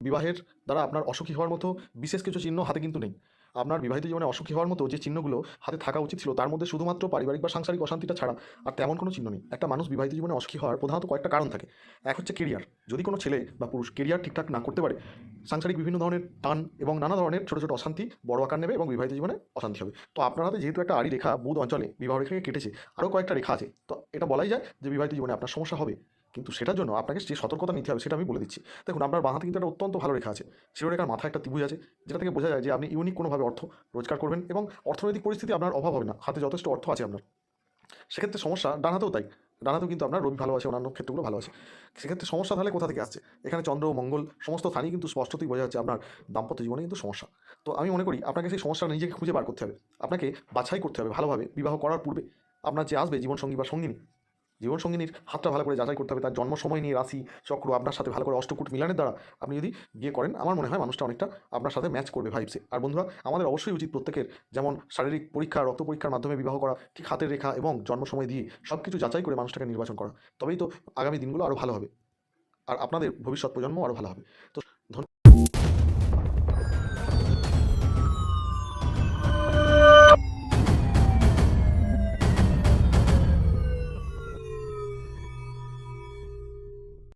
বিবাহের দ্বারা আপনার অসুখী হওয়ার মতো বিশেষ কিছু চিহ্ন হাতে কিন্তু নেই। আপনার বিবাহিত জীবনে অসুখী হওয়ার মতো যে চিহ্নগুলো হাতে থাকা উচিত ছিল, তার মধ্যে শুধুমাত্র পারিবারিক বা সাংসারিক অশান্তিটা ছাড়া আর তেমন কোনো চিহ্ন নেই। একটা মানুষ বিবাহিত জীবনে অসুখী হওয়ার প্রধানত কয়েকটা কারণ থাকে। এক হচ্ছে কেরিয়ার যদি কোনো ছেলে বা পুরুষ কেরিয়ার ঠিকঠাক না করতে পারে, সাংসারিক বিভিন্ন ধরনের টান এবং নানা ধরনের ছোটো ছোটো অশান্তি বড় আকার নেবে এবং বিবাহিত জীবনে অশান্তি হবে। তো আপনার হাতে যেহেতু একটা আড়ি রেখা বুধ অঞ্চলে বিবাহ রেখাকে কেটেছে, আরও কয়েকটা রেখা আছে। তো এটা বলাই যায় যে বিবাহিত জীবনে আপনার সমস্যা হবে। কিন্তু সেটার জন্য আপনাকে যে সতর্কতা নিতে হবে সেটা আমি বলে দিচ্ছি। দেখুন, আপনার বাঁ হাতে কিন্তু একটা অত্যন্ত ভালো রেখা আছে। শিরোরেখার মাথা একটা ত্রিভুজ আছে, যেটা থেকে বোঝা যায় যে আপনি ইউনিক কোনোভাবে অর্থ রোজগার করবেন এবং অর্থনৈতিক পরিস্থিতি আপনার অভাব হবে না। হাতে যথেষ্ট অর্থ আছে আপনার। সেক্ষেত্রে সমস্যা ডান হাতেও তাই। ডান হাতেও কিন্তু আপনার রবি ভালো আছে, অন্যান্য ক্ষেত্রগুলো ভালো আছে। সেক্ষেত্রে সমস্যা তাহলে কোথা থেকে আসছে? এখানে চন্দ্র, মঙ্গল, সমস্ত স্থানই কিন্তু স্পষ্টতই বোঝা যাচ্ছে আপনার দাম্পত্য জীবনে কিন্তু সমস্যা। তো আমি মনে করি আপনাকে সেই সমস্যাটা নিজেকে খুঁজে বার করতে হবে। আপনাকে বাছাই করতে হবে ভালোভাবে, বিবাহ করার পূর্বে। আপনার যে আসবে জীবনসঙ্গী বা সঙ্গিনী জীবনসঙ্গিনীর হাতটা ভালো করে যাচাই করতে হবে, তার জন্ম সময় নিয়ে রাশি, চক্র, আপনার সাথে ভালো করে অষ্টকূট মিলানের দ্বারা আপনি যদি বিয়ে করেন, আমার মনে হয় মানুষটা অনেকটা আপনার সাথে ম্যাচ করবে ভাইবসে আর বন্ধুরা, আমাদের অবশ্যই উচিত প্রত্যেকের যেমন শারীরিক পরীক্ষা, রক্ত পরীক্ষার মাধ্যমে বিবাহ করা, ঠিক হাতের রেখা এবং জন্ম সময় দিয়ে সব কিছু যাচাই করে মানুষটাকে নির্বাচন করা। তবেই তো আগামী দিনগুলো আরও ভালো হবে। আর আপনাদের ভবিষ্যৎ প্রজন্ম আরও ভালো হবে। তো